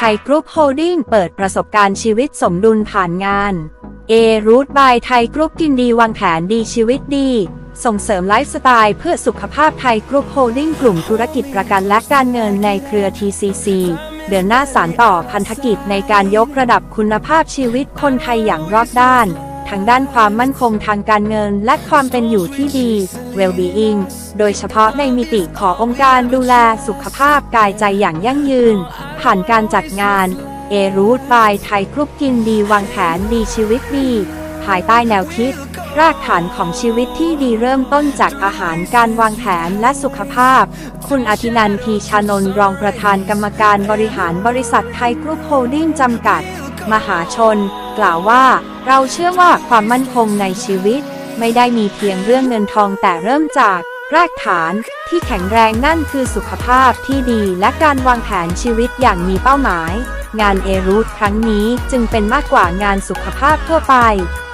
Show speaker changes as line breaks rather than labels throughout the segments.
ไทยกรุ๊ปโฮลดิ้งเปิดประสบการณ์ชีวิตสมดุลผ่านงาน A รูทบายไทยกรุ๊ปกินดีวางแผนดีชีวิตดี ส่งเสริมไลฟ์สไตล์เพื่อสุขภาพไทยกรุ๊ปโฮลดิ้งกลุ่มธุรกิจประกันและการเงินในเครือ TCC เดินหน้าสานต่อพันธกิจในการยกระดับคุณภาพชีวิตคนไทยอย่างรอบด้านทั้งด้านความมั่นคงทางการเงินและความเป็นอยู่ที่ดี well-being โดยเฉพาะในมิติขององค์การดูแลสุขภาพกายใจอย่างยั่งยืน ผ่านการจัดงาน เอรูทบายไทยกรุ๊ปกินดีวางแผนดีชีวิตดี ภายใต้แนวคิด รากฐานของชีวิตที่ดีเริ่มต้นจากอาหารการวางแผนและสุขภาพ คุณอาทินันทีชานนท์รองประธานกรรมการบริหารบริษัทไทยกรุ๊ปโฮลดิ้งจำกัด มหาชน กล่าวว่า เราเชื่อว่าความมั่นคงในชีวิต ไม่ได้มีเพียงเรื่องเงินทองแต่เริ่มจาก รากฐาน ที่แข็งแรงนั่นคือสุขภาพที่ดีและการวางแผนชีวิตอย่างมีเป้าหมาย งานเอรูทครั้งนี้จึงเป็นมากกว่างานสุขภาพทั่วไป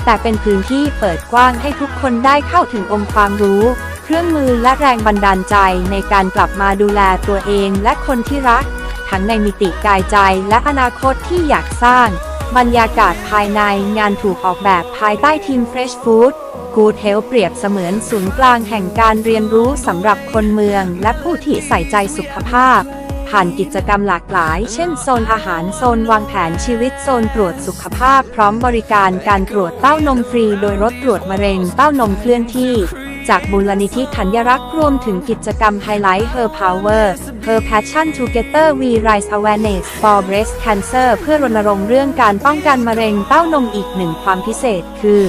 แต่เป็นพื้นที่เปิดกว้างให้ทุกคนได้เข้าถึงองค์ความรู้ เครื่องมือและแรงบันดาลใจในการกลับมาดูแลตัวเองและคนที่รัก ทั้งในมิติกายใจและอนาคตที่อยากสร้าง บรรยากาศภายในงานถูกออกแบบภายใต้ทีม Fresh Food Good Health เปรียบเสมือนศูนย์กลางแห่งการเรียนรู้สำหรับคนเมือง และผู้ที่ใส่ใจสุขภาพ ผ่านกิจกรรมหลากหลาย เช่นโซนอาหารโซนวางแผนชีวิตโซนตรวจสุขภาพ พร้อมบริการการตรวจเต้านมฟรี โดยรถตรวจมะเร็งเต้านมเคลื่อนที่ จากมูลนิธิธัญรักษ์รวมถึงกิจกรรมไฮไลท์ Her Power Her Passion Together We Rise Awareness for Breast Cancer เพื่อรณรงค์เรื่องการป้องกันมะเร็งเต้านมอีกหนึ่งความพิเศษคือ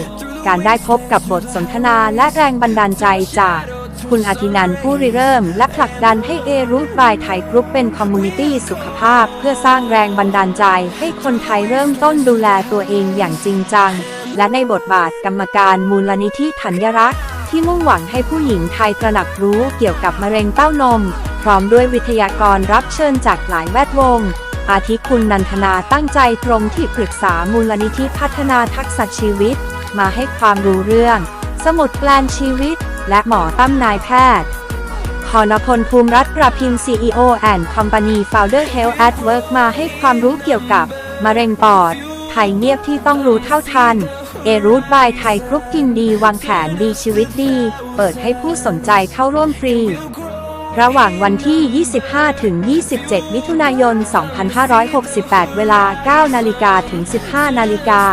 การได้พบกับบทสนทนาและแรงบันดาลใจจากคุณอาทินันผู้ริเริ่ม และผลักดันให้เอรูทบายไทยกรุ๊ปเป็นคอมมูนิตี้สุขภาพ เพื่อสร้างแรงบันดาลใจ ให้คนไทยเริ่มต้นดูแลตัวเองอย่างจริงจัง และในบทบาทกรรมการมูลนิธิธัญรักษ์ที่มุ่งหวังให้ผู้หญิงไทยตระหนักรู้เกี่ยวกับมะเร็งเต้านม พร้อมด้วยวิทยากรรับเชิญจากหลายแวดวง อาทิคุณนันทนาตั้งใจตรงที่ปรึกษามูลนิธิพัฒนาทักษะชีวิต มาให้ความรู้เรื่อง สมุดแปลนชีวิต และหมอตั้มนายแพทย์ขอนพลภูมิรัตน์ประพิน CEO and Company Founder Health at Work มาให้ความรู้เกี่ยวกับมะเร็งปอดไทยเงียบที่ต้องรู้เท่าทัน เอรูทบายไทยกรุ๊ปกินดีวางแผนดีชีวิตดี เปิดให้ผู้สนใจเข้าร่วมฟรี ระหว่างวันที่ 25 ถึง 27 มิถุนายน 2568 เวลา 9 นาฬิกาถึง 15 นาฬิกา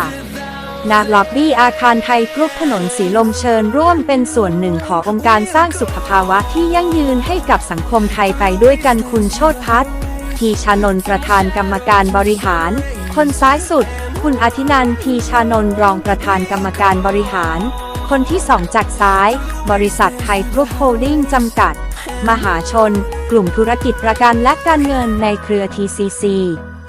ณล็อบบี้อาคารไทยกรุ๊ปถนนสีลมเชิญร่วมเป็นส่วนหนึ่งขององค์การสร้างสุขภาวะที่ยั่งยืนให้กับสังคมไทยไปด้วยกันคุณโชตพัฒน์ทีชานนท์ประธานกรรมการบริหาร คนซ้ายสุด คุณอาทินันทีชานนท์รองประธานกรรมการบริหาร คนที่สองจากซ้าย บริษัทไทยกรุ๊ปโฮลดิ้งจำกัด มหาชน กลุ่มธุรกิจประกันและการเงินในเครือ TCC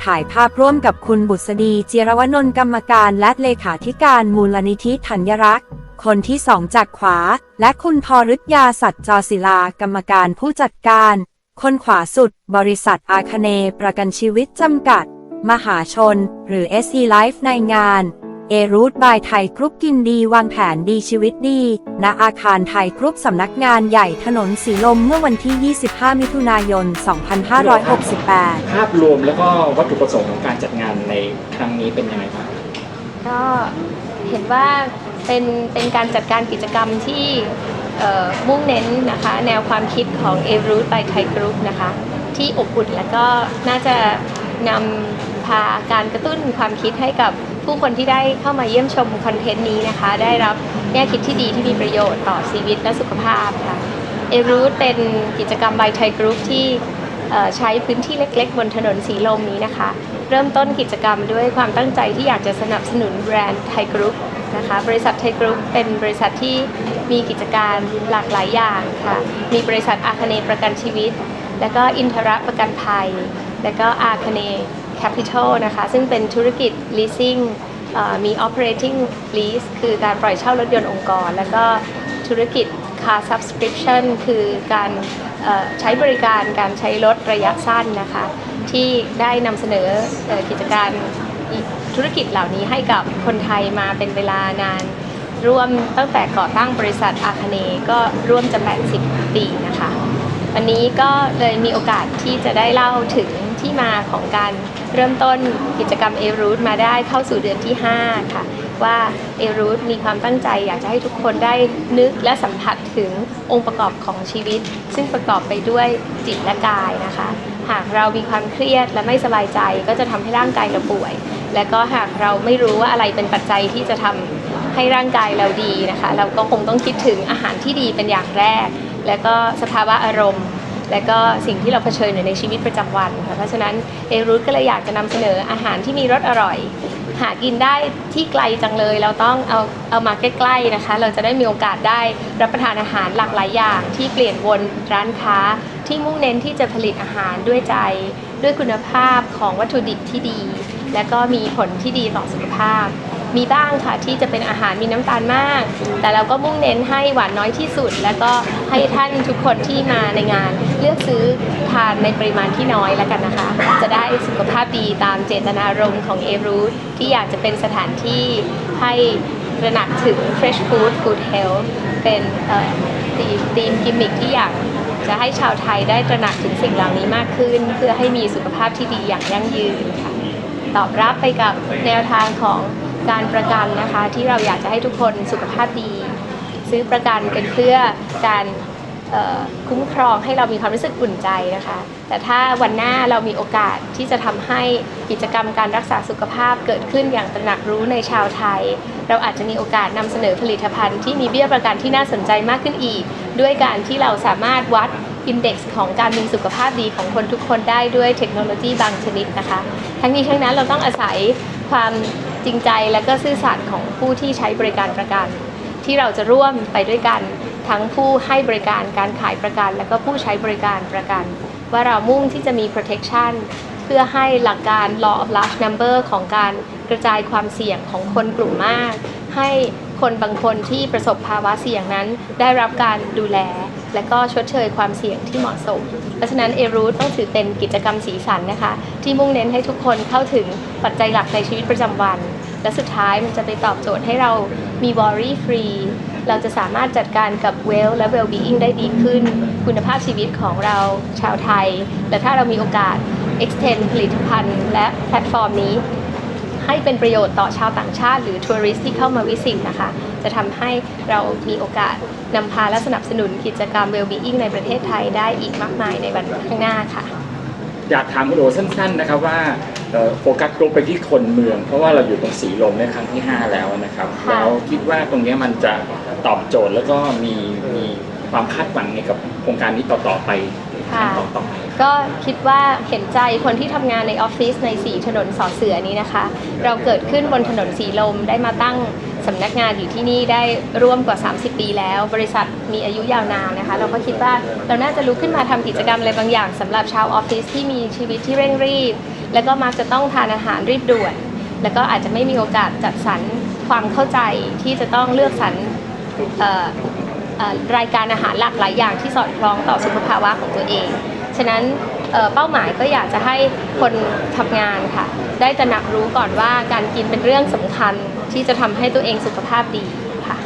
ถ่ายภาพร่วมกับคุณบุษดีเจรวนนท์กรรมการและเลขาธิการมูลนิธิธัญรักษ์ คนที่สองจากขวา และคุณพฤทยาสัจจอศิลากรรมการผู้จัดการ คนขวาสุด บริษัทอาคเนประกันชีวิตจำกัด มหาชน หรือ SE Life ในงาน เอรูทบายไทยกรุ๊ปกินดีวางแผนดีชีวิตดี ณ อาคารไทยกรุ๊ปสำนักงานใหญ่ถนนสีลมเมื่อวันที่ 25 มิถุนายน 2568
ภาพรวมแล้วก็วัตถุประสงค์ของการจัดงานในครั้งนี้เป็นยังไงบ้าง
ก็เห็นว่าเป็นเป็นการจัดการกิจกรรมที่เอ่อมุ่งเน้นนะคะ แนวความคิดของ a r o o t by Thai Group นะคะ ที่อบอุ่นแล้วก็น่าจะนำพาการกระตุ้นความคิดให้กับ ผู้คนที่ได้เข้ามาเยี่ยมชมคอนเทนต์นี้นะคะ ได้รับแง่คิดที่ดีที่มีประโยชน์ต่อชีวิตและสุขภาพค่ะ a r o o t เป็นกิจกรรม by Thai Group ที่ใช้พื้นที่เล็ก ๆ บนถนนสีลมนี้นะคะ เริ่มต้นกิจกรรมด้วยความตั้งใจที่อยากจะสนับสนุนแบรนด์ไทยกรุ๊ปนะคะบริษัทไทยกรุ๊ปเป็นบริษัทที่มีกิจการหลากหลายอย่างค่ะ มีบริษัทอาคเนประกันชีวิต แล้วก็อินทระประกันภัย แล้วก็อาคเน แคปิตอลนะคะ ซึ่งเป็นธุรกิจ leasing มี operating lease คือการปล่อยเช่ารถยนต์องค์กร แล้วก็ธุรกิจ car subscription คือการใช้บริการการใช้รถระยะสั้นนะคะ ที่ได้นำเสนอกิจการธุรกิจเหล่านี้ให้กับคนไทยมาเป็นเวลานานร่วมตั้งแต่ก่อตั้งบริษัทอาคเนก็ร่วมจะ 80 ปีนะคะ วันนี้ก็เลยมีโอกาสที่จะได้เล่าถึง ที่มาของการเริ่มต้นกิจกรรมเอรูทมาได้เข้าสู่เดือนที่ 5 ค่ะ ว่าเอรูทมีความตั้งใจ อยากจะให้ทุกคนได้นึกและสัมผัสถึงองค์ประกอบของชีวิต ซึ่งประกอบไปด้วยจิตและกายนะคะ หากเรามีความเครียดและไม่สบายใจก็จะทำให้ร่างกายเราป่วย และก็หากเราไม่รู้ว่าอะไรเป็นปัจจัยที่จะทำให้ร่างกายเราดีนะคะ เราก็คงต้องคิดถึงอาหารที่ดีเป็นอย่างแรก และก็สภาวะอารมณ์ และก็สิ่งที่เราเผชิญอยู่ในชีวิตประจำวันค่ะเพราะฉะนั้นเอรูทก็เลยอยากจะนำเสนออาหารที่มีรสอร่อย หากินได้ที่ไกลจังเลย เราต้องเอาเอามาใกล้ๆนะคะ เราจะได้มีโอกาสได้รับประทานอาหารหลากหลายอย่าง ที่เปลี่ยนวนร้านค้าที่มุ่งเน้นที่จะผลิตอาหารด้วยใจ ด้วยคุณภาพของวัตถุดิบที่ดี และก็มีผลที่ดีต่อสุขภาพ มีบ้างค่ะที่จะเป็นอาหารมีน้ำตาลมาก แต่เราก็มุ่งเน้นให้หวานน้อยที่สุด แล้วก็ให้ท่านทุกคนที่มาในงาน เลือกซื้อทานในปริมาณที่น้อยแล้วกันนะคะ จะได้สุขภาพดีตามเจตนารมณ์ของเอรูทที่อยากจะเป็นสถานที่ให้ระหนักถึง fresh food good health เป็นเอ่อธีมธีมกิมมิคที่อยากจะให้ชาวไทยได้ตระหนักถึงสิ่งเหล่านี้มากขึ้น เพื่อให้มีสุขภาพที่ดีอย่างยั่งยืนค่ะตอบรับไปกับแนวทางของ การประกันนะคะ ที่เราอยากจะให้ทุกคนสุขภาพดี ซื้อประกันเป็นเพื่อการคุ้มครองให้เรามีความรู้สึกอุ่นใจนะคะ แต่ถ้าวันหน้าเรามีโอกาสที่จะทำให้กิจกรรมการรักษาสุขภาพเกิดขึ้นอย่างตระหนักรู้ในชาวไทย เราอาจจะมีโอกาสนำเสนอผลิตภัณฑ์ที่มีเบี้ยประกันที่น่าสนใจมากขึ้นอีก ด้วยการที่เราสามารถวัดอินเด็กซ์ของการมีสุขภาพดีของคนทุกคนได้ด้วยเทคโนโลยีบางชนิดนะคะ ทั้งนี้ทั้งนั้นเราต้องอาศัยความ จริงใจและก็ซื่อสัตย์ของผู้ที่ใช้บริการประกัน ที่เราจะร่วมไปด้วยกันทั้งผู้ให้บริการการขายประกัน และก็ผู้ใช้บริการประกัน ว่าเรามุ่งที่จะมี protection เพื่อให้หลักการ law of large number ของการกระจายความเสี่ยงของคนกลุ่มมาก ให้คนบางคนที่ประสบภาวะเสี่ยงนั้น ได้รับการดูแล และก็ชดเชยความเสี่ยงที่เหมาะสม เพราะฉะนั้นเอรูต้องถือเป็นกิจกรรมสีสันนะคะ ที่มุ่งเน้นให้ทุกคนเข้าถึงปัจจัยหลักในชีวิตประจำวัน และสุดท้ายมันจะไปตอบโจทย์ให้เรามี worry free เราจะสามารถจัดการกับ well และ well being ได้ดีขึ้น คุณภาพชีวิตของเราชาวไทย และถ้าเรามีโอกาส extend ผลิตภัณฑ์ และแพลตฟอร์มนี้ ให้เป็นประโยชน์ต่อชาวต่างชาติ หรือทัวริสที่เข้ามาวิสิตนะคะ จะทำให้เรามีโอกาสนำพาและสนับสนุนกิจกรรม well being ในประเทศไทยได้อีกมากมายในวันข้างหน้าค่ะ
อยากถามคุณโอสั้นๆนะครับว่า เอ่อโฟกัสลงไปที่คนเมือง เพราะว่าเราอยู่ตรงสีลมในครั้งที่ 5 แล้วนะครับ
ค่ะ
แล้วคิดว่าตรงเนี้ยมันจะตอบโจทย์แล้วก็มีมีความคาดหวังในกับโครงการนี้ต่อๆไปขั้นตอนต่อไป
ก็คิดว่าเห็นใจคนที่ทำงานในออฟฟิศในสีถนนสอเสือนี้นะคะ เราเกิดขึ้นบนถนนสีลมได้มาตั้ง สำนักงานอยู่ที่นี่ได้ร่วมกว่า 30 ปีแล้ว บริษัทมีอายุยาวนานนะคะ เราก็คิดว่าเราน่าจะลุกขึ้นมาทำกิจกรรมอะไรบางอย่างสำหรับชาวออฟฟิศที่มีชีวิตที่เร่งรีบ แล้วก็มักจะต้องทานอาหารรีบด่วน แล้วก็อาจจะไม่มีโอกาสจัดสรรความเข้าใจที่จะต้องเลือกสรรรายการอาหารหลากหลายอย่างที่สอดคล้องต่อสุขภาวะของตัวเอง ฉะนั้น เอ่อเป้าหมายก็อยากจะให้คนทำงานค่ะ ได้ตระหนักรู้ก่อนว่าการกินเป็นเรื่องสำคัญที่จะทำให้ตัวเองสุขภาพดีค่ะ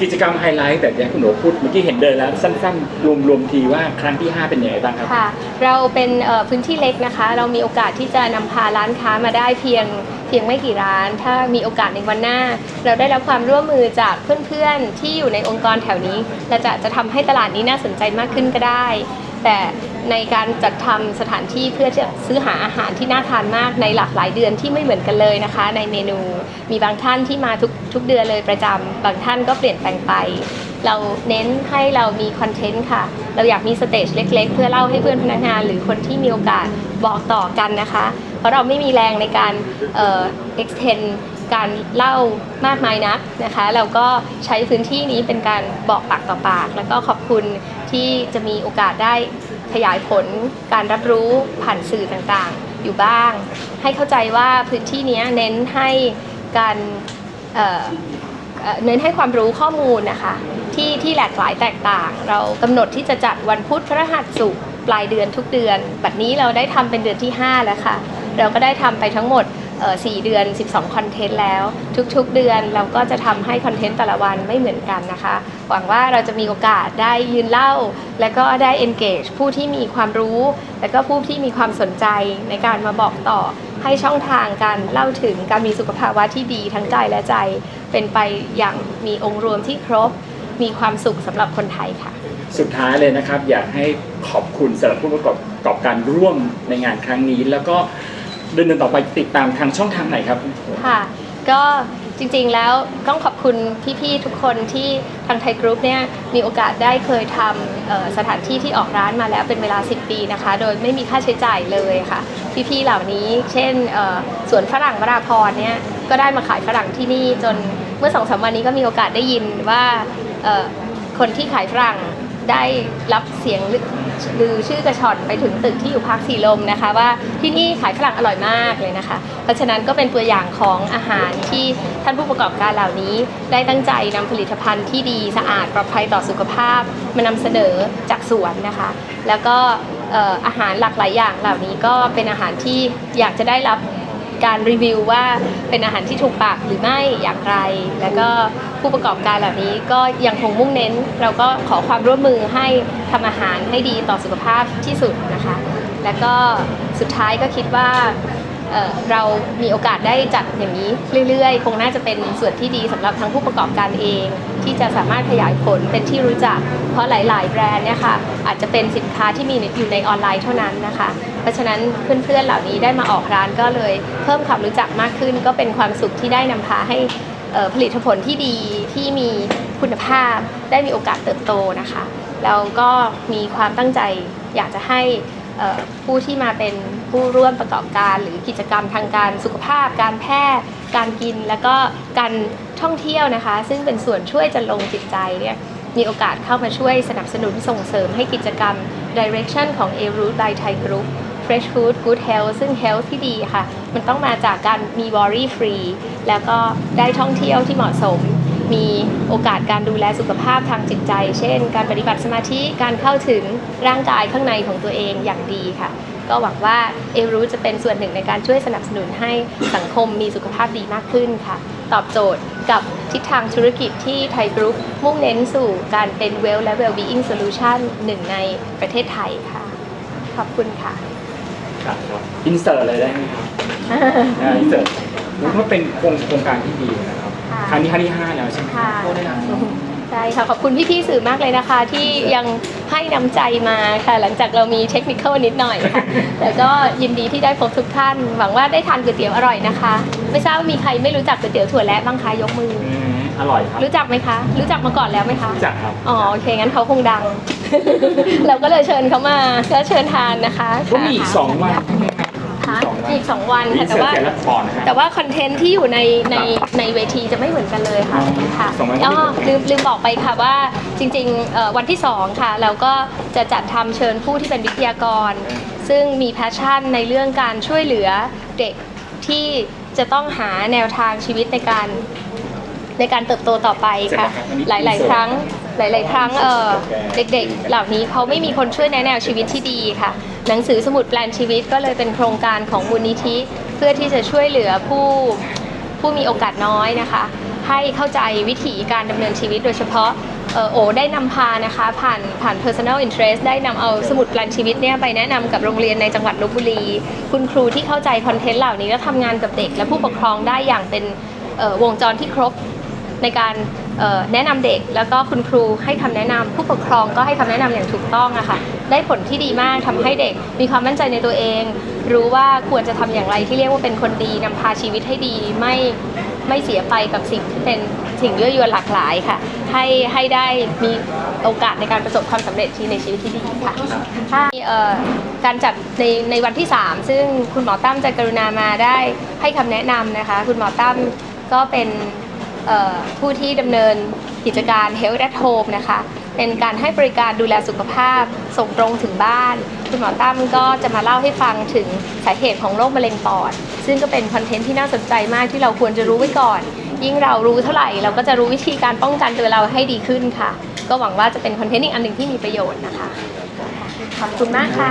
กิจกรรมไฮไลท์แบบที่คุณโอพูดเมื่อกี้เห็นเดินแล้วสั้นๆ รวมๆทีว่าครั้งที่ 5 เป็นยังไงบ้างครับ
ค่ะ เราเป็นเอ่อพื้นที่เล็กนะคะ เรามีโอกาสที่จะนำพาร้านค้ามาได้เพียงเพียงไม่กี่ร้าน ถ้ามีโอกาสในวันหน้า เราได้รับความร่วมมือจากเพื่อนๆที่อยู่ในองค์กรแถวนี้ และจะจะทำให้ตลาดนี้น่าสนใจมากขึ้นก็ได้ แต่ ในการจัดทำสถานที่เพื่อจะซื้อหาอาหารที่น่าทานมากในหลากหลายเดือนที่ไม่เหมือนกันเลยนะคะ ในเมนูมีบางท่านที่มาทุกทุกเดือนเลยประจำบางท่านก็เปลี่ยนแปลงไป เราเน้นให้เรามีคอนเทนต์ค่ะ เราอยากมีสเตจเล็ก ๆ เพื่อเล่าให้เพื่อนพนักงาน หรือคนที่มีโอกาสบอกต่อกันนะคะ เพราะเราไม่มีแรงในการเอ่อ extend การเล่ามากมายนักนะคะ เราก็ใช้พื้นที่นี้เป็นการบอกปากต่อปาก แล้วก็ขอบคุณที่จะมีโอกาสได้ ขยายผลการรับรู้ผ่านสื่อต่างๆ อยู่บ้าง ให้เข้าใจว่าพื้นที่เนี้ยเน้นให้การเเเน้นให้ความรู้ข้อมูลนะคะที่ที่หลากหลายแตกต่าง เรากำหนดที่จะจัดวันพุธพระหัสศุกร์ปลายเดือนทุกเดือน บัดนี้เราได้ทำเป็นเดือนที่ 5 แล้วค่ะ เราก็ได้ทำไปทั้งหมด 4 เดือน 12 คอนเทนต์แล้ว ทุกๆ เดือนเราก็จะทำให้คอนเทนต์แต่ละวันไม่เหมือนกันนะคะ หวังว่าเราจะมีโอกาสได้ยืนเล่า และก็ได้ engage ผู้ที่มีความรู้ และก็ผู้ที่มีความสนใจในการมาบอกต่อให้ช่องทางการเล่าถึงการมีสุขภาวะที่ดีทั้งกายและใจ เป็นไปอย่างมีองค์รวมที่ครบ มีความสุขสำหรับคนไทยค่ะ
สุดท้ายเลยนะครับ อยากให้ขอบคุณสำหรับผู้ประกอบประกอบการร่วมในงานครั้งนี้ แล้วก็ เดินเดินต่อไปติดตามทางช่องทางไหนครับ
ค่ะ ก็จริงๆแล้วต้องขอบคุณพี่ๆทุกคนที่ทางไทยกรุ๊ปเนี่ยมีโอกาสได้เคยทำสถานที่ที่ออกร้านมาแล้วเป็นเวลา 10 ปีนะคะ โดยไม่มีค่าใช้จ่ายเลยค่ะ พี่ๆเหล่านี้เช่นสวนฝรั่งวราพรเนี่ยก็ได้มาขายฝรั่งที่นี่จนเมื่อสองสามวันนี้ก็มีโอกาสได้ยินว่าคนที่ขายฝรั่งได้รับเสียง ลือลือชื่อกระชอนไปถึงตึกที่อยู่พักสีลมนะคะ ว่าที่นี่ขายฝรั่งอร่อยมากเลยนะคะ เพราะฉะนั้นก็เป็นตัวอย่างของอาหารที่ท่านผู้ประกอบการเหล่านี้ ได้ตั้งใจนำผลิตภัณฑ์ที่ดีสะอาดปลอดภัยต่อสุขภาพ มานำเสนอจากสวนนะคะ แล้วก็เอ่ออาหารหลากหลายอย่างเหล่านี้ก็เป็นอาหารที่อยากจะได้รับ การรีวิวว่าเป็นอาหารที่ถูกปากหรือไม่อย่างไร แล้วก็ผู้ประกอบการเหล่านี้ก็ยังคงมุ่งเน้น เราก็ขอความร่วมมือให้ทำอาหารให้ดีต่อสุขภาพที่สุดนะคะ แล้วก็สุดท้ายก็คิดว่า เเรามีโอกาสได้จัดอย่างนี้เรื่อยๆ คงน่าจะเป็นส่วนที่ดีสำหรับทั้งผู้ประกอบการเอง ที่จะสามารถขยายผลเป็นที่รู้จัก เพราะหลายๆ แบรนด์เนี่ยค่ะอาจจะเป็นสินค้าที่มีอยู่ในออนไลน์เท่านั้นนะคะ เพราะฉะนั้นเพื่อนๆเหล่านี้ได้มาออกร้านก็เลยเพิ่มความรู้จักมากขึ้น ก็เป็นความสุขที่ได้นำพาให้ผลิตผลที่ดีที่มีคุณภาพได้มีโอกาสเติบโตนะคะแล้วก็มีความตั้งใจอยากจะให้ ผู้ที่มาเป็นผู้ร่วมประกอบการหรือกิจกรรมทางการสุขภาพ การแพทย์ การกิน แล้วก็การท่องเที่ยวนะคะ ซึ่งเป็นส่วนช่วยจันลงจิตใจเนี่ยมีโอกาสเข้ามาช่วยสนับสนุนส่งเสริมให้กิจกรรม Direction ของ a r o o t by Thai Group Fresh Food Good Health ซึ่ง Health ที่ดีค่ะ มันต้องมาจากการมี worry free แล้วก็ได้ท่องเที่ยวที่เหมาะสม มีโอกาสการดูแลสุขภาพทางจิตใจ เช่น การปฏิบัติสมาธิการเข้าถึงร่างกายข้างในของตัวเองอย่างดีค่ะ ก็หวังว่าเอรูจะเป็นส่วนหนึ่งในการช่วยสนับสนุนให้สังคมมีสุขภาพดีมากขึ้นค่ะ ตอบโจทย์กับทิศทางธุรกิจที่ไทยกรุ๊ปมุ่งเน้นสู่การเป็น well และ well-being solution หนึ่งในประเทศไทยค่ะ ขอบคุณค่ะ
ครับอินเสิร์ตเลยได้ไหมครับอินเสิร์ตรู้ว่าเป็นโครงโครงการที่ดีนะครับ
ค่ะ
ครั้งนี้ครั้งที่ห้าแล้วใช่ไหม
ค่ะ
โอ้ได้ครับ
ใช่ค่ะ ขอบคุณพี่ๆสื่อมากเลยนะคะ ที่ยังให้น้ำใจมาค่ะ หลังจากเรามีเทคนิคนิดหน่อยค่ะ แต่ก็ยินดีที่ได้พบทุกท่าน หวังว่าได้ทานก๋วยเตี๋ยวอร่อยนะคะ ไม่ทราบว่ามีใครไม่รู้จักก๋วยเตี๋ยวถั่วและบ้างคะยกมือ
อืมอร่อยครับ
รู้จักไหมคะ รู้จักมาก่อนแล้วไหมคะ
รู้จักครับ
อ๋อโอเคงั้นเขาคงดัง เราก็เลยเชิญเขามาก็เชิญทานนะคะ
ก็มีอีกสองวัน
ค่ะอีกส องวัน
อิ
ค่ะ
น
แต่
เสิร์ต
ว่า
เสร็จแล้วก่อนนะฮะ
แต่ว่าคอนเทนต์ที่อยู่ในในในเวทีจะไม่เหมือนกันเลยค่ะ
อ๋อ
ค่ะ
สองวัน
อ๋อ
ไม่เหมือนกัน
ลืมลืมบอกไปค่ะว่าจริงๆเอ่อวันที่ 2 ค่ะ เราก็จะจัดทำเชิญผู้ที่เป็นวิทยากร ซึ่งมีแพชชั่นในเรื่องการช่วยเหลือเด็กที่จะต้องหาแนวทางชีวิตในการในการเติบโตต่อไปค่ะ หลาย ๆ ครั้ง หลาย ๆ ครั้งเออเด็ก ๆ เหล่านี้เขาไม่มีคนช่วยแนะแนวชีวิตที่ดีค่ะ หนังสือสมุดแปลนชีวิตก็เลยเป็นโครงการของมูลนิธิ เพื่อที่จะช่วยเหลือผู้ผู้มีโอกาสน้อยนะคะ ให้เข้าใจวิถีการดำเนินชีวิตโดยเฉพาะเอ่อโอได้นำพานะคะผ่านผ่าน personal interest ได้นำเอาสมุดแปลนชีวิตเนี่ยไปแนะนำกับโรงเรียนในจังหวัดลบบุรี คุณครูที่เข้าใจคอนเทนต์เหล่านี้แล้วทำงานกับเด็กและผู้ปกครองได้อย่างเป็นวงจรที่ครบในการ แนะนำเด็กแล้วก็คุณครูให้คำแนะนำผู้ปกครองก็ให้คำแนะนำอย่างถูกต้องอะค่ะได้ผลที่ดีมากทำให้เด็กมีความมั่นใจในตัวเอง รู้ว่าควรจะทำอย่างไรที่เรียกว่าเป็นคนดีนำพาชีวิตให้ดีไม่ไม่เสียไปกับสิ่งที่เป็นสิ่งยั่วยวนหลากหลายค่ะ ให้ให้ได้มีโอกาสในการประสบความสำเร็จที่ในชีวิตที่ดีค่ะถ้าเอ่อการจัดในในวันที่ 3 ซึ่งคุณหมอตั้มจะกรุณามาได้ให้คำแนะนำนะคะ คุณหมอตั้มก็เป็น ผู้ที่ดำเนินกิจการ Health at Home นะคะ เป็นการให้บริการดูแลสุขภาพ ส่งตรงถึงบ้าน คุณหมอตั้มก็จะมาเล่าให้ฟังถึงสาเหตุของโรคมะเร็งปอด ซึ่งก็เป็นคอนเทนต์ที่น่าสนใจมากที่เราควรจะรู้ไว้ก่อน ยิ่งเรารู้เท่าไหร่ เราก็จะรู้วิธีการป้องกันตัวเราให้ดีขึ้นค่ะ ก็หวังว่าจะเป็นคอนเทนต์อีกอันหนึ่งที่มีประโยชน์นะคะ ขอบคุณมากค่ะ